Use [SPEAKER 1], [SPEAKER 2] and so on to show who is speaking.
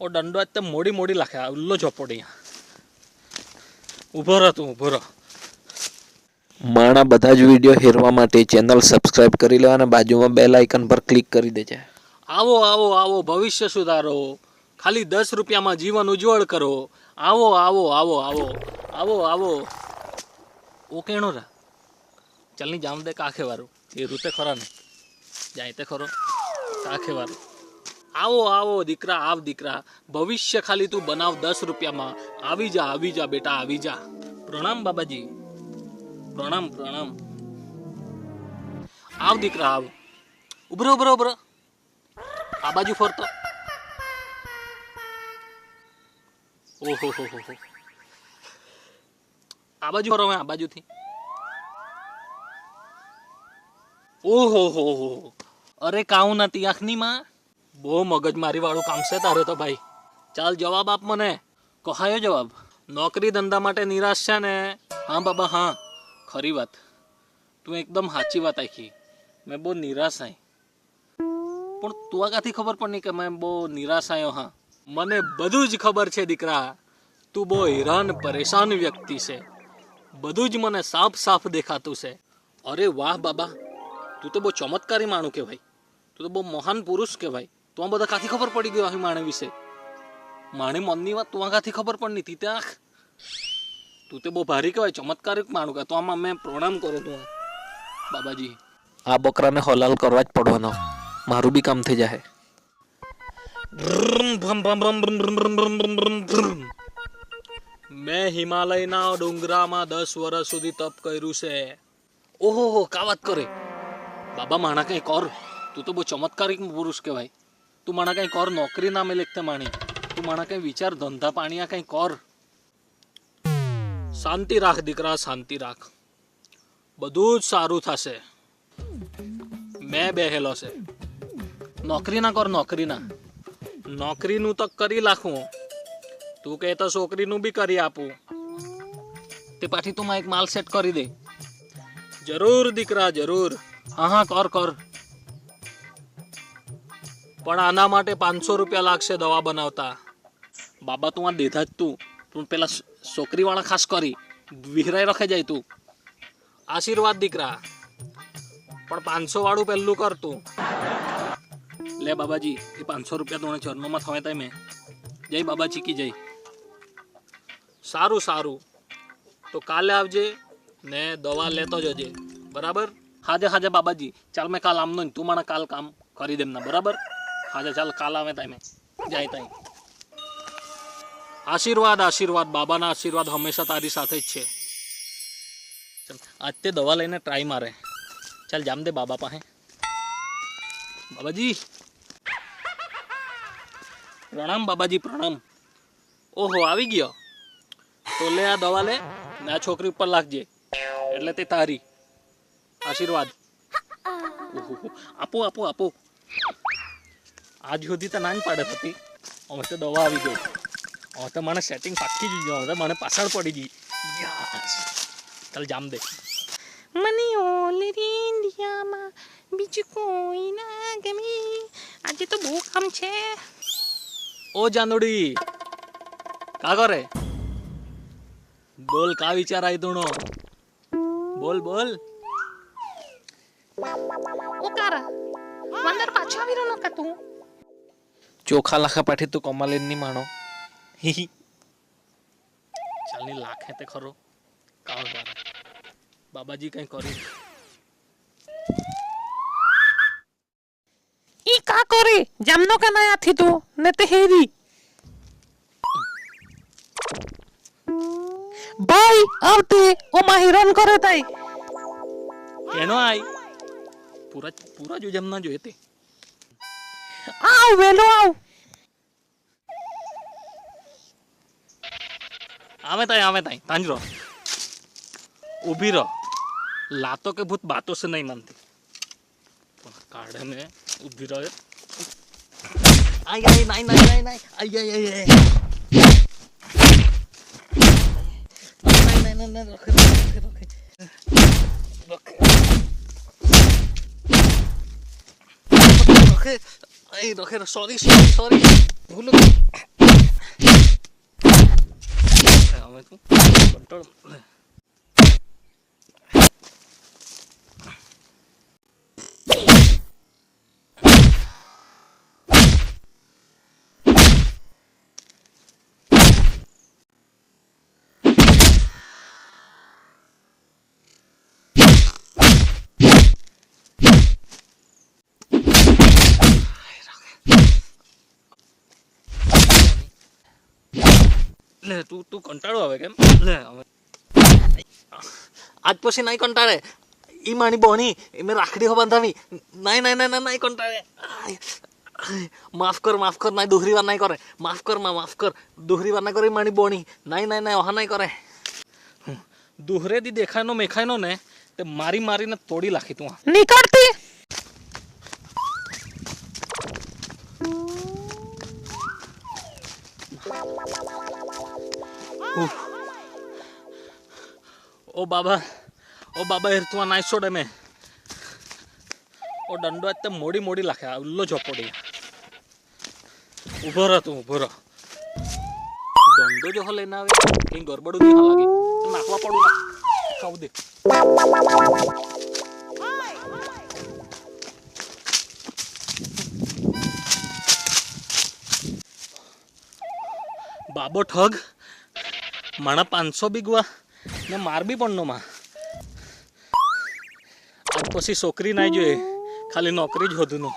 [SPEAKER 1] ઓ દંડો આજ તે મોડી મોડી લાખે. ઉલ્લો ચોપડી ઊભો રહો તું ઊભો રહો.
[SPEAKER 2] માણા બધા જ વીડિયો હેરવા માટે ચેનલ સબસ્ક્રાઇબ કરી લો અને બાજુમાં બેલ આઇકન પર ક્લિક કરી દેજે.
[SPEAKER 1] આવો આવો આવો ભવિષ્ય સુધારો. ખાલી દસ રૂપિયામાં જીવન ઉજ્જવળ કરો. આવો આવો આવો આવો. આવો આવો. ઓ કેણો રા. ચલની જામ દે કાખે વાળું એ રૂતે ખરા ને જાય તે ખરો. કાખે વાળું આવો આવો દીકરા, આવ દીકરા, ભવિષ્ય ખાલી તું બનાવ દસ રૂપિયામાં. આવી જા આવી જા બેટા, આવી જા. પ્રણામ બાબાજી. પ્રણામ પ્રણામ. આવ દીકરા, આવ. ઉભરો ઉભરો ઉભરો. આ બાજુ ફરતો. ઓહો, હો હો હો. આ બાજુ ફરો આ બાજુથી. ઓહો, હો હો અરે કાઉ નથી આંખની માં. બહુ મગજ મારી વાળું કામ છે તારે તો ભાઈ. ચાલ જવાબ આપ મને. કહાયો જવાબ? નોકરી ધંધા માટે નિરાશ છે ને? હા બાબા, હા. ખરી વાત. તું એકદમ સાચી વાત આખી. મેં બહુ નિરાશ આઈ. પણ તું કાથી ખબર પડી કે મેં બહુ નિરાશ આવ્યો હા? મને બધું જ ખબર છે, દીકરા. તું બહુ હેરાન, પરેશાન વ્યક્તિ છે. બધું જ મને સાફ સાફ દેખાતું છે. અરે વાહ બાબા. તું તો બહુ ચમત્કારી માણું કહેવાય. તું તો બહુ મહાન પુરુષ કહેવાય. તું આ બધા કાથી ખબર પડી ગયો અહીં માણે વિશે માણે મનની વાત તું આ કાથી ખબર પડી હતી ત્યાં તું તો બહુ ભારી કહેવાય ચમત્કારિક માણું કે તો આમાં મેં પ્રણામ કરો તું બાબાજી
[SPEAKER 2] આ બકરાને હલાલ કરવા જ પડવાનો મારું બી કામ થઈ જાય
[SPEAKER 1] મેં હિમાલયના ડુંગરામાં દસ વર્ષ સુધી તપ કર્યું છે ઓહો કા વાત કરે બાબા માણા કઈ કર તું તો બહુ ચમત્કારિક પુરુષ કહેવાય તું મને કંઈ કર નોકરી ના મેં લેખતે માણી. તું મને કઈ વિચાર ધંધા પાણીયા કઈ કર. શાંતિ રાખ, દીકરા, શાંતિ રાખ. બધું જ સારું થશે. મેં બેહેલો છે. નોકરી ના કર નોકરી ના નોકરીનું તો કરી લાખું. તું કહે તો છોકરીનું બી કરી આપું. તે પાછી તું એક માલ સેટ કરી દે. જરૂર, દીકરા, જરૂર. હા હા, કર કર. પણ આના માટે પાંચસો રૂપિયા લાગશે દવા બનાવતા. બાબા, તું આ દેધા જ તું. તું પેલા છોકરીવાળા ખાસ કરી. વિહરાઈ રખે જાય તું. આશીર્વાદ દીકરા. પણ પાંચસો વાળું પહેલું કર તું. લે બાબાજી, એ પાંચસો રૂપિયા તમને ચરણોમાં થવાય તમે જય બાબા ચીકી જય. સારું સારું. તો કાલે આવજે ને દવા લેતો જજે. બરાબર? હાજે હાજે બાબાજી. ચાલ મેં કાલ આમનો તું મને કાલ કામ કરી દેમ ના. બરાબર? હાજે ચાલ, કાલ આવે તમે જાય તાઈ આશીર્વાદ આશીર્વાદ. બાબાના આશીર્વાદ હંમેશા તારી સાથે જ છે. આજ તે દવા લઈને ટ્રાય મારે. ચાલ, જામ દે બાબા પાસે. બાબાજી. પ્રણામ બાબાજી, પ્રણામ. ઓહો, આવી ગયો. તો લે આ દવા લે. ને આ છોકરી ઉપર લાગજે. એટલે તે તારી. આશીર્વાદ. ઓહો. આપો આપો આપો. આજ સુધી તો ના જ પાડત હતી હવે તો દવા આવી ગઈ હવે તો મને સેટિંગ પાકી જ ગયો હવે તો મને પાછળ પડી ગઈ યસ. ચાલ જામ દે
[SPEAKER 3] મને ઓલરી ઇન્ડિયામાં બીજું કોઈ ના ગમે આજે તો બહુ કામ છે
[SPEAKER 1] ઓ જાનુડી કા કરે બોલ કા વિચાર આવી તુણો બોલ બોલ
[SPEAKER 3] ઓ કારા વંદર પાછો આવી રહ્યો નકા તું
[SPEAKER 2] ચોખા લાખા પાઠી તું કમાલેનની માણો.
[SPEAKER 1] હિહી. ચાલની લાખે તે ખરો. કાવ બારા. બાબાજી કઈ કરી
[SPEAKER 3] ઈ કા કરે? જામનો કા ના આથી તું? ને તે હેરી. ભાઈ આવતે. ઓ માહિરન કરે તાઈ.
[SPEAKER 1] કેનો આઈ? પૂરા પૂરા જો જમના જોઈએ તે.
[SPEAKER 3] आओ वेलो आओ
[SPEAKER 1] आमे ताई आमे ताई तांज रहो उभी रहो लातों के भूत बातों से नहीं मानते काढ़े में उभी रहो आई आई नहीं नहीं नहीं नहीं आई आई आई आई नहीं नहीं नहीं रख रख रख रख रख এই দেখেন সরি সরি সরি। ভুল কন্ট্রোল લે. લે તું તું કંટાળો આવે કેમ લે હવે આજ પછી નહીં કંટાળે ઈ માણી બોની એ મેં રાખડી હો બાંધાવી નહીં નહીં નહીં નહીં કંટાળે આય, આય, માફ કર માફ કર નહીં દોહરી વાર નહીં કરે માફ કરમાં માફ કર દોહરી વાર નહીં કરે ઈ માણી બોની નહીં નહીં નહીં ઓહા નહીં કરે દોહરેથી દેખાયનો મેખાયનો ને તે મારી મારીને તોડી નાખી તું આ.
[SPEAKER 3] નીકળતી
[SPEAKER 1] ઉફ. ઓ બાબા ઓ બાબા હેર તું આ નાઈ છોડે મેં ઓ દંડો આજ તે મોડી મોડી લાખે આ ઉલ્લો ચોપડી ઊભો રહ તું ઊભો રહ દંડો જો હો લઈને આવે કઈ ગરબડું નહીં બાબો ઠગ. માણા પાંચસો બીગવા ને માર બી પણ નો માં પછી છોકરી ના જોઈએ. ખાલી નોકરી જ હોતું નું.